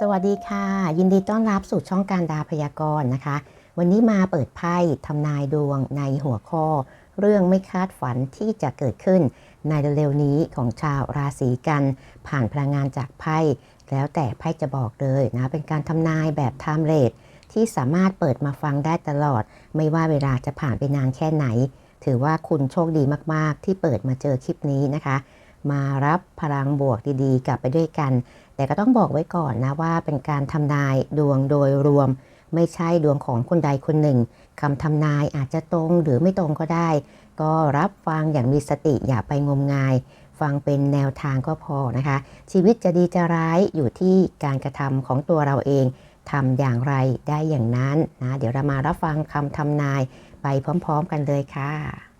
สวัสดีค่ะ ยินดีต้อนรับสู่ช่องการดาพยากรณ์นะคะ วันนี้มาเปิดไพ่ทำนายดวงในหัวข้อ เรื่องไม่คาดฝันที่จะเกิดขึ้น ในเร็วๆนี้ของชาวราศีกัน ผ่านพลังงานจากไพ่แล้วแต่ไพ่จะบอกเลยนะ เป็นการทำนายแบบไทม์เลทที่สามารถเปิดมาฟังได้ตลอด ไม่ว่าเวลาจะผ่านไปนานแค่ไหน ถือว่าคุณโชคดีมากๆ ที่เปิดมาเจอคลิปนี้นะคะ มารับพลังบวกดีๆ กลับไปด้วยกัน แต่ก็ต้องบอกไว้ก่อนนะว่าเป็นการทำนายดวงโดยรวม ไม่ใช่ดวงของคนใดคนหนึ่งคำทำนายอาจจะตรงหรือไม่ตรงก็ได้ ก็รับฟังอย่างมีสติอย่าไปงมงาย ฟังเป็นแนวทางก็พอนะคะ ชีวิตจะดีจะร้ายอยู่ที่การกระทำของตัวเราเองทำอย่างไรได้อย่างนั้นนะเดี๋ยวเรามารับฟังคำทำนายไปพร้อม ๆ กันเลยค่ะ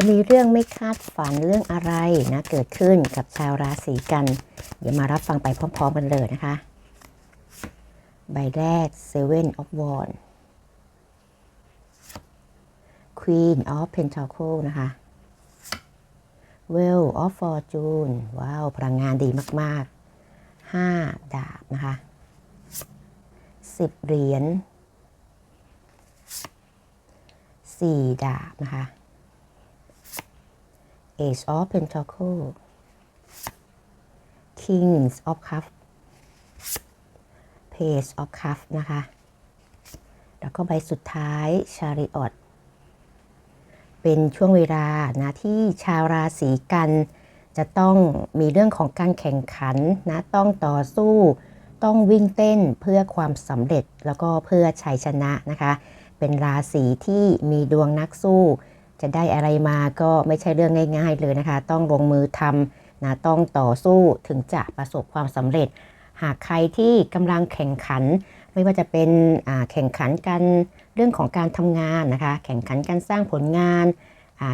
จะมีเรื่องไม่คาดฝันเรื่องอะไรนะเกิดขึ้นกับชาวราศีกัน เดี๋ยวมารับฟังไปพร้อม ๆ กันเลยนะคะ ใบแรก Seven of Wands Queen of Pentacles นะคะ Well of Fortune ว้าวพลังงานดีมาก ๆ 5 ดาบนะคะ 10 เหรียญ4ดาบนะคะ Ace of Pentacles Kings of Cups Page of Cups นะคะ แล้วก็ใบสุดท้าย Chariot เป็นช่วงเวลานะที่ชาวราศีกันจะต้องมีเรื่องของการแข่งขันนะต้องต่อสู้ ต้องวิ่งเต้นเพื่อความสำเร็จแล้วก็เพื่อชัยชนะนะคะ เป็นราศีที่มีดวงนักสู้ จะได้อะไรมาก็ไม่ใช่เรื่องง่าย ๆ เลยนะคะ ต้องลงมือทำนะต้องต่อสู้ถึงจะประสบความสำเร็จ หากใครที่กำลังแข่งขัน ไม่ว่าจะเป็นแข่งขันกันเรื่องของการทำงานนะคะ แข่งขันการสร้างผลงาน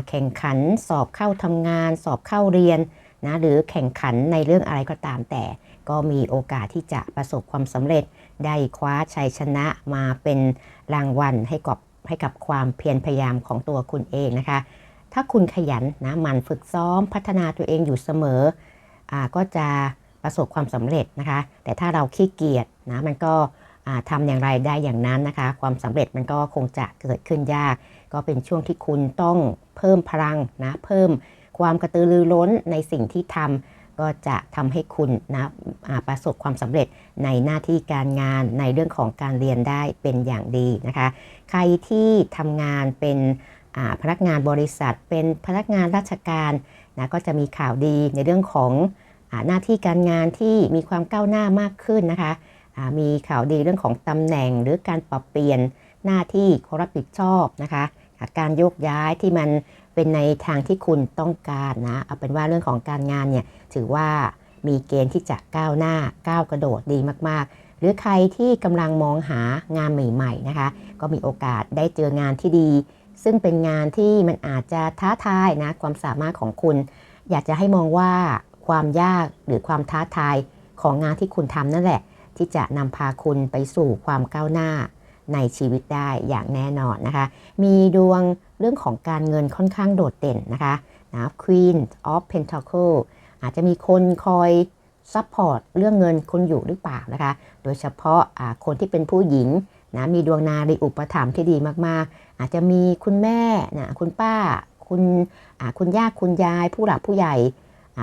แข่งขันสอบเข้าทำงาน สอบเข้าเรียนนะหรือแข่งขันในเรื่องอะไรก็ตามแต่ ก็มีโอกาสที่จะประสบความสำเร็จได้คว้าชัยชนะมาเป็นรางวัลให้กับ ให้กับความเพียรพยายามของตัวคุณเองนะคะ ถ้าคุณขยันนะมันฝึกซ้อมพัฒนาตัวเองอยู่เสมออก็จะประสบความสำเร็จนะคะ แต่ถ้าเราขี้เกียจนะมันก็ทำอย่างไรได้อย่างนั้นนะคะ ความสำเร็จมันก็คงจะเกิดขึ้นยาก ก็เป็นช่วงที่คุณต้องเพิ่มพลังนะเพิ่มความกระตือรือร้นในสิ่งที่ทำ ก็จะทำให้คุณนะประสบความสำเร็จในหน้าที่การงานในเรื่องของการเรียนได้เป็นอย่างดีนะคะ ใครที่ทำงานเป็นพนักงานบริษัท เป็นพนักงานราชการนะก็จะมีข่าวดีในเรื่องของอหน้าที่การงานที่มีความก้าวหน้ามากขึ้นนะคะมีข่าวดีเรื่องของตำแหน่งหรือการปรับเปลี่ยนหน้าที่เขามรับผิดชอบนะคะ การโยกย้ายที่มัน เป็นในทางที่คุณต้องการนะ เอาเป็นว่าเรื่องของการงานเนี่ยถือว่ามีเกณฑ์ที่จะก้าวหน้าก้าวกระโดดดีมาก ๆ หรือใครที่กำลังมองหางานใหม่ ๆ นะคะ ก็มีโอกาสได้เจองานที่ดี ซึ่งเป็นงานที่มันอาจจะท้าทายนะความสามารถของคุณ อยากจะให้มองว่าความยากหรือความท้าทายของงานที่คุณทำนั่นแหละ ที่จะนำพาคุณไปสู่ความก้าวหน้าในชีวิตได้อย่างแน่นอนนะคะ มีดวง เรื่องของการเงินค่อนข้างโดดเด่นนะคะนะ Queen of Pentacle อาจจะมีคนคอยซัพพอร์ตเรื่องเงินคุณอยู่หรือเปล่านะคะ โดยเฉพาะะคนที่เป็นผู้หญิงนะมีดวงนารีอุปถัมภ์ที่ดีมากๆ อาจจะมีคุณแม่นะคุณป้า คุณคุณย่าคุณยาย ผู้หลักผู้ใหญ่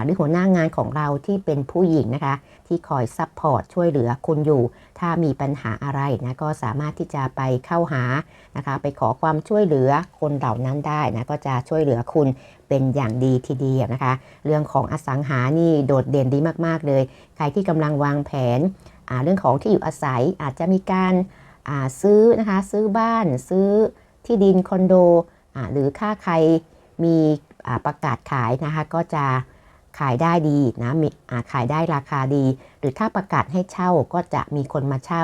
หรือหัวหน้างานของเราที่เป็นผู้หญิงนะคะ ที่คอยซัพพอร์ตช่วยเหลือคุณอยู่ ถ้ามีปัญหาอะไรนะก็สามารถที่จะไปเข้าหานะคะ ไปขอความช่วยเหลือคนเหล่านั้นได้นะก็จะช่วยเหลือคุณเป็นอย่างดีทีเดียวนะคะ เรื่องของอสังหานี่โดดเด่นดีมากๆเลย ใครที่กำลังวางแผนเรื่องของที่อยู่อาศัยอาจจะมีการซื้อนะคะซื้อบ้านซื้อที่ดินคอนโดหรือค่าใครมีประกาศขายนะคะก็จะ ขายได้ดีนะมีขายได้ราคาดี หรือถ้าประกาศให้เช่าก็จะมีคนมาเช่า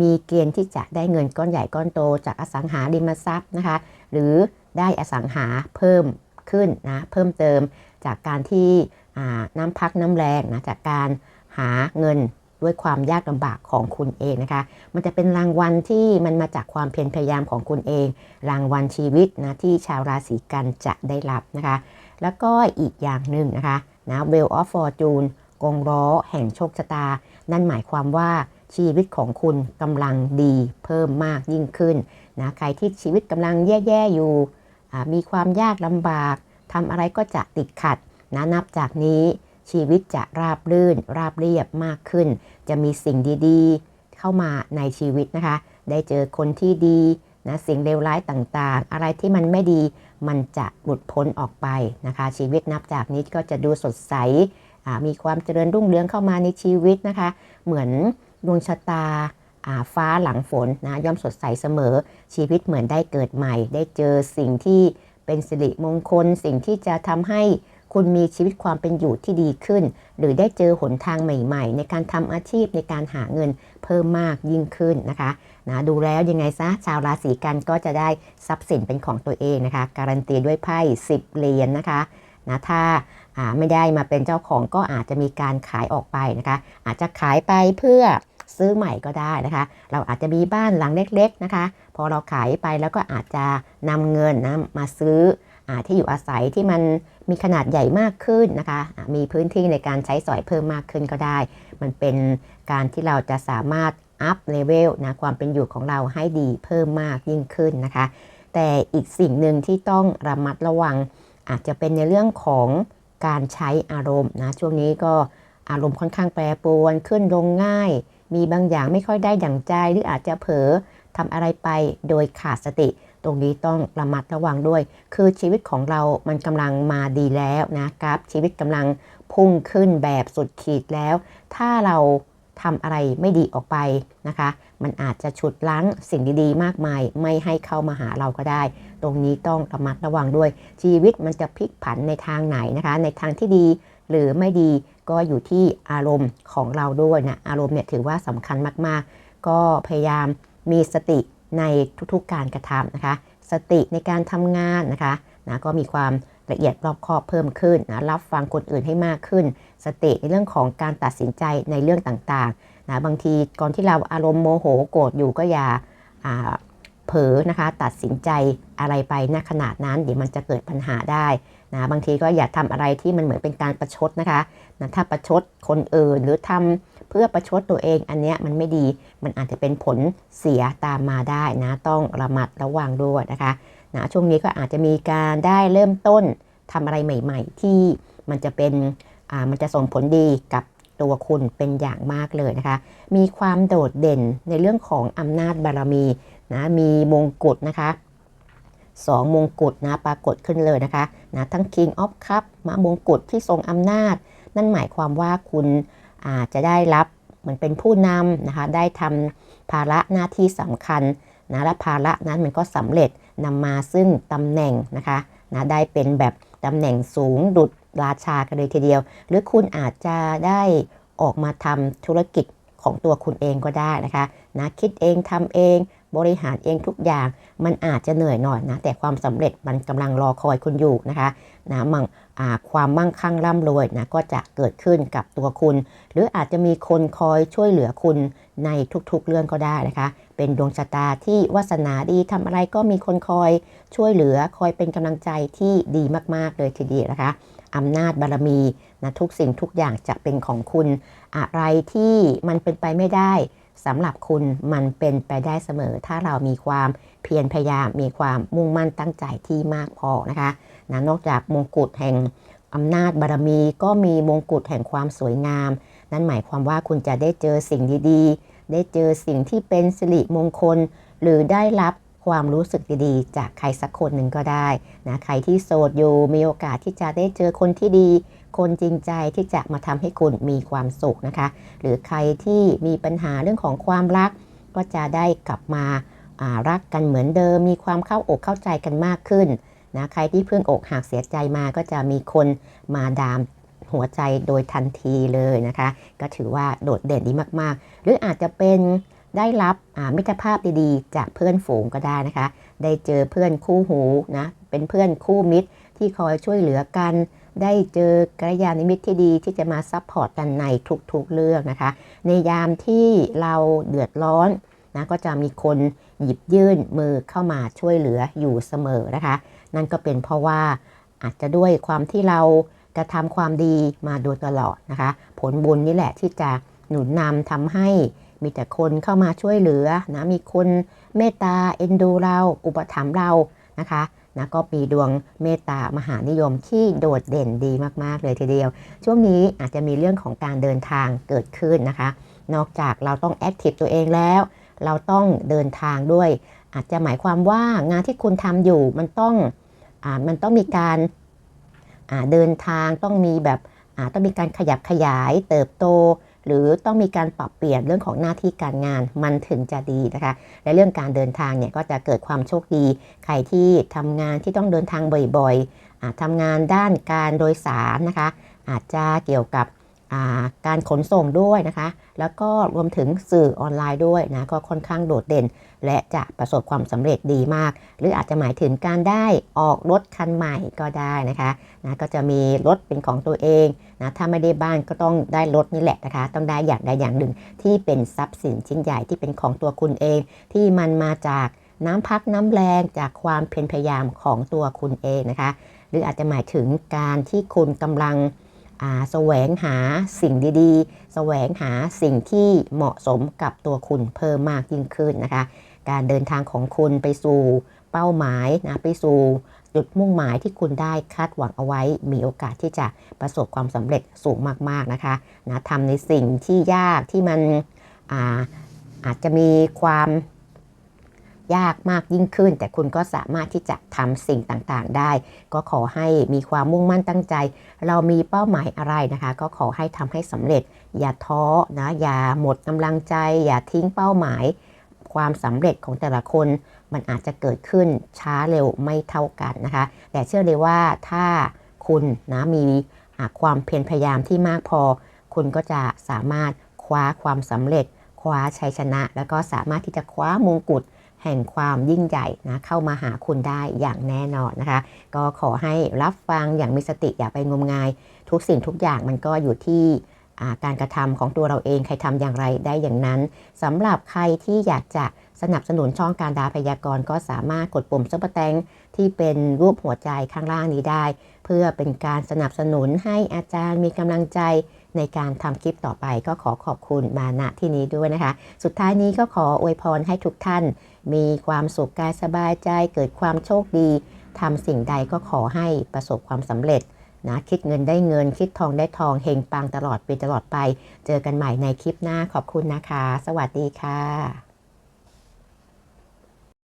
มีเกณฑ์ที่จะได้เงินก้อนใหญ่ก้อนโต จากอสังหาริมทรัพย์นะคะ หรือได้อสังหาเพิ่มขึ้นนะเพิ่มเติมจากการที่น้ำพักน้ำแรงนะจากการหาเงินด้วยความยากลำบากของคุณเองนะคะ มันจะเป็นรางวัลที่มันมาจากความเพียรพยายามของคุณเอง รางวัลชีวิตนะที่ชาวราศีกันจะได้รับนะคะ แล้วก็อีกอย่างหนึ่งนะคะ นะ Wheel of Fortune กงล้อแห่งโชคชะตา นั่นหมายความว่าชีวิตของคุณกำลังดีเพิ่มมากยิ่งขึ้นนะใครที่ชีวิตกำลังแย่ๆอยู่ มีความยากลำบากทำอะไรก็จะติดขัดนะนับจากนี้ชีวิตจะราบรื่น ราบเรียบมากขึ้น จะมีสิ่งดีๆ เข้ามาในชีวิตนะคะ ได้เจอคนที่ดี นะสิ่งเลวร้ายต่างๆ อะไรที่มันไม่ดีมันจะหลุดพ้นออกไปนะคะ ชีวิตนับจากนี้ก็จะดูสดใสมีความเจริญรุ่งเรืองเข้ามาในชีวิตนะคะ เหมือนดวงชะตาอ่าฟ้าหลังฝนนะย่อมสดใสเสมอชีวิตเหมือนได้เกิดใหม่ ได้เจอสิ่งที่เป็นสิริมงคล สิ่งที่จะทำให้ คุณมีชีวิตความเป็นอยู่ที่ดีขึ้น หรือได้เจอหนทางใหม่ ๆ ในการทำอาชีพในการหาเงินเพิ่มมากยิ่งขึ้นนะคะนะดูแล้วยังไงซะชาวราศีกันก็จะได้ทรัพย์สินเป็นของตัวเองนะคะ การันตีด้วยไพ่10เหรียญนะคะนะถ้าไม่ได้มาเป็นเจ้าของก็อาจจะมีการขายออกไปนะคะ อาจจะขายไปเพื่อซื้อใหม่ก็ได้นะคะ เราอาจจะมีบ้านหลังเล็ก ๆนะคะ พอเราขายไปแล้วก็อาจจะนำเงินนะมาซื้อ ที่อยู่อาศัยที่มันมีขนาดใหญ่มากขึ้นนะคะมีพื้นที่ในการใช้สอยเพิ่มมากขึ้นก็ได้ มันเป็นการที่เราจะสามารถอัพเลเวลนะความเป็นอยู่ของเราให้ดีเพิ่มมากยิ่งขึ้นนะคะ แต่อีกสิ่งหนึ่งที่ต้องระมัดระวัง อาจจะเป็นในเรื่องของการใช้อารมณ์นะช่วงนี้ก็อารมณ์ค่อนข้างแปรปรวนขึ้นลงง่าย มีบางอย่างไม่ค่อยได้ดั่งใจหรืออาจจะเผลอทำอะไรไปโดยขาดสติ รงนี้ต้องระมัดระวังด้วย คือชีวิตของเรามันกำลังมาดีแล้วนะกราฟชีวิตกำลังพุ่งขึ้นแบบสุดขีดแล้ว ถ้าเราทำอะไรไม่ดีออกไปนะคะ มันอาจจะฉุดล้างสิ่งดีๆ มากมาย ไม่ให้เข้ามาหาเราก็ได้ ตรงนี้ต้องระมัดระวังด้วย ชีวิตมันจะพลิกผันในทางไหนนะคะ ในทางที่ดีหรือไม่ดีก็อยู่ที่อารมณ์ของเราด้วยนะ อารมณ์เนี่ยถือว่าสำคัญมากๆ ก็พยายามมีสติ ในทุกๆการกระทำนะคะ สติในการทำงานนะคะนะก็มีความละเอียดรอบคอบเพิ่มขึ้นนะรับฟังคนอื่นให้มากขึ้น สติในเรื่องของการตัดสินใจในเรื่องต่างๆนะบางทีก่อนที่เราอารมณ์โมโหโกรธอยู่ก็อย่าเผลอนะคะตัดสินใจอะไรไปณขนาดนั้นเดี๋ยวมันจะเกิดปัญหาได้นะบางทีก็อย่าทำอะไรที่มันเหมือนเป็นการประชดนะคะนะถ้าประชดคนอื่นหรือทำ เพื่อประชดตัวเองอันเนี้ยมันไม่ดี มันอาจจะเป็นผลเสียตามมาได้นะต้องระมัดระวังด้วยนะคะนะช่วงนี้ก็อาจจะมีการได้เริ่มต้นทำอะไรใหม่ ๆ ที่มันจะเป็นอ่ามันจะส่งผลดีกับตัวคุณเป็นอย่างมากเลยนะคะ มีความโดดเด่นในเรื่องของอำนาจบารมีนะมีมงกุฎนะคะสองมงกุฎนะปรากฏขึ้นเลยนะคะนะทั้ง King of Cup มามงกุฎที่ทรงอำนาจ นั่นหมายความว่าคุณ อาจจะได้รับเหมือนเป็นผู้นำนะคะ ได้ทำภาระหน้าที่สำคัญนะและภาระนั้นมันก็สำเร็จนำมาซึ่งตำแหน่งนะคะนะได้เป็นแบบตำแหน่งสูงดุดราชากันเลยทีเดียว หรือคุณอาจจะได้ออกมาทำธุรกิจของตัวคุณเองก็ได้นะคะนะคิดเองทำเอง บริหารเองทุกอย่าง มันอาจจะเหนื่อยหน่อยนะ แต่ความสำเร็จมันกำลังรอคอยคุณอยู่นะคะนะมั่งความมั่งคั่งร่ำรวยนะก็จะเกิดขึ้นกับตัวคุณ หรืออาจจะมีคนคอยช่วยเหลือคุณในทุกๆเรื่องก็ได้นะคะ เป็นดวงชะตาที่วาสนาดีทำอะไรก็มีคนคอยช่วยเหลือคอยเป็นกำลังใจที่ดีมากๆเลยทีเดียวนะคะอำนาจบารมีนะทุกสิ่งทุกอย่างจะเป็นของคุณ อะไรที่มันเป็นไปไม่ได้ สำหรับคุณมันเป็นไปได้เสมอ ถ้าเรามีความเพียรพยายามมีความมุ่งมั่นตั้งใจที่มากพอนะคะนะนอกจากมงกุฎแห่งอำนาจบารมี ก็มีมงกุฎแห่งความสวยงาม นั่นหมายความว่าคุณจะได้เจอสิ่งดีๆ ได้เจอสิ่งที่เป็นสิริมงคล หรือได้รับความรู้สึกดีๆ จากใครสักคนหนึ่งก็ได้นะใครที่โสดอยู่มีโอกาสที่จะได้เจอคนที่ดี คนจริงใจที่จะมาทำให้คุณมีความสุขนะคะ หรือใครที่มีปัญหาเรื่องของความรัก ก็จะได้กลับมาารักกันเหมือนเดิม มีความเข้าอกเข้าใจกันมากขึ้นนะใครที่เพิ่งอกหักเสียใจมาก็จะมีคนมาดามหัวใจโดยทันทีเลยนะคะ ก็ถือว่าโดดเด่นดีมากๆ หรืออาจจะเป็นได้รับมิตรภาพดีๆ จากเพื่อนฝูงก็ได้นะคะ ได้เจอเพื่อนคู่หูนะเป็นเพื่อนคู่มิตรที่คอยช่วยเหลือกัน ได้เจอกัลยาณมิตรที่ดีที่จะมาซัพพอร์ตกันในทุกๆเรื่องนะคะ ในยามที่เราเดือดร้อนนะก็จะมีคนหยิบยื่นมือเข้ามาช่วยเหลืออยู่เสมอนะคะ นั่นก็เป็นเพราะว่าอาจจะด้วยความที่เรากระทำความดีมาโดยตลอดนะคะ ผลบุญนี่แหละที่จะหนุนนำทำให้มีแต่คนเข้ามาช่วยเหลือนะมีคนเมตตาเอ็นดูเรา อุปถัมภ์เรานะคะ นะก็มีดวงเมตตามหานิยมที่โดดเด่นดีมาก ๆ เลยทีเดียว ช่วงนี้อาจจะมีเรื่องของการเดินทางเกิดขึ้นนะคะ นอกจากเราต้องแอคทีฟตัวเองแล้ว เราต้องเดินทางด้วย อาจจะหมายความว่างานที่คุณทำอยู่มันต้องอมันต้องมีการเดินทางต้องมีแบบต้องมีการขยับขยายเติบโต หรือต้องมีการปรับเปลี่ยนเรื่องของหน้าที่การงานมันถึงจะดีนะคะ และเรื่องการเดินทางเนี่ยก็จะเกิดความโชคดี ใครที่ทำงานที่ต้องเดินทางบ่อยๆอาจทำงานด้านการโดยสารนะคะ อาจจะเกี่ยวกับ การขนส่งด้วยนะคะ แล้วก็รวมถึงสื่อออนไลน์ด้วยนะก็ค่อนข้างโดดเด่น และจะประสบความสำเร็จดีมาก หรืออาจจะหมายถึงการได้ออกรถคันใหม่ก็ได้นะคะนะก็จะมีรถเป็นของตัวเองนะถ้าไม่ได้บ้านก็ต้องได้รถนี่แหละนะคะ ต้องได้อย่างใดอย่างหนึ่งที่เป็นทรัพย์สินชิ้นใหญ่ที่เป็นของตัวคุณเอง ที่มันมาจากน้ำพักน้ำแรงจากความเพียรพยายามของตัวคุณเองนะคะ หรืออาจจะหมายถึงการที่คุณกำลัง แสวงหาสิ่งดีๆ แสวงหาสิ่งที่เหมาะสมกับตัวคุณเพิ่มมากยิ่งขึ้นนะคะ การเดินทางของคุณไปสู่เป้าหมายนะไปสู่จุดมุ่งหมายที่คุณได้คาดหวังเอาไว้ มีโอกาสที่จะประสบความสำเร็จสูงมากๆนะคะนะทำในสิ่งที่ยากที่มันอาอาจจะมีความ ยากมากยิ่งขึ้น แต่คุณก็สามารถที่จะทำสิ่งต่างๆได้ ก็ขอให้มีความมุ่งมั่นตั้งใจ เรามีเป้าหมายอะไรนะคะ ก็ขอให้ทำให้สำเร็จ อย่าท้อนะอย่าหมดกำลังใจ อย่าทิ้งเป้าหมาย ความสำเร็จของแต่ละคนมันอาจจะเกิดขึ้นช้าเร็วไม่เท่ากันนะคะ แต่เชื่อเลยว่าถ้าคุณนะมีความเพียรพยายามที่มากพอ คุณก็จะสามารถคว้าความสำเร็จ คว้าชัยชนะ แล้วก็สามารถที่จะคว้ามงกุฎ แห่งความยิ่งใหญ่นะเข้ามาหาคุณได้อย่างแน่นอนนะคะ ก็ขอให้รับฟังอย่างมีสติอย่าไปงมงาย ทุกสิ่งทุกอย่างมันก็อยู่ที่การกระทำของตัวเราเองใครทำอย่างไรได้อย่างนั้นสำหรับใครที่อยากจะสนับสนุนช่องการดาพยากรณ์ก็สามารถกดปุ่มซุปเปอร์แตง ที่เป็นรูปหัวใจข้างล่างนี้ได้ เพื่อเป็นการสนับสนุนให้อาจารย์มีกำลังใจในการทำคลิปต่อไปก็ขอขอบคุณมาณที่นี้ด้วยนะคะ สุดท้ายนี้ก็ขออวยพรให้ทุกท่าน มีความสุขกายสบายใจเกิดความโชคดีทำสิ่งใดก็ขอให้ประสบความสำเร็จนะคิดเงินได้เงิน คิดทองได้ทองเฮงปังตลอดปีตลอดไป เจอกันใหม่ในคลิปหน้าขอบคุณนะคะ สวัสดีค่ะ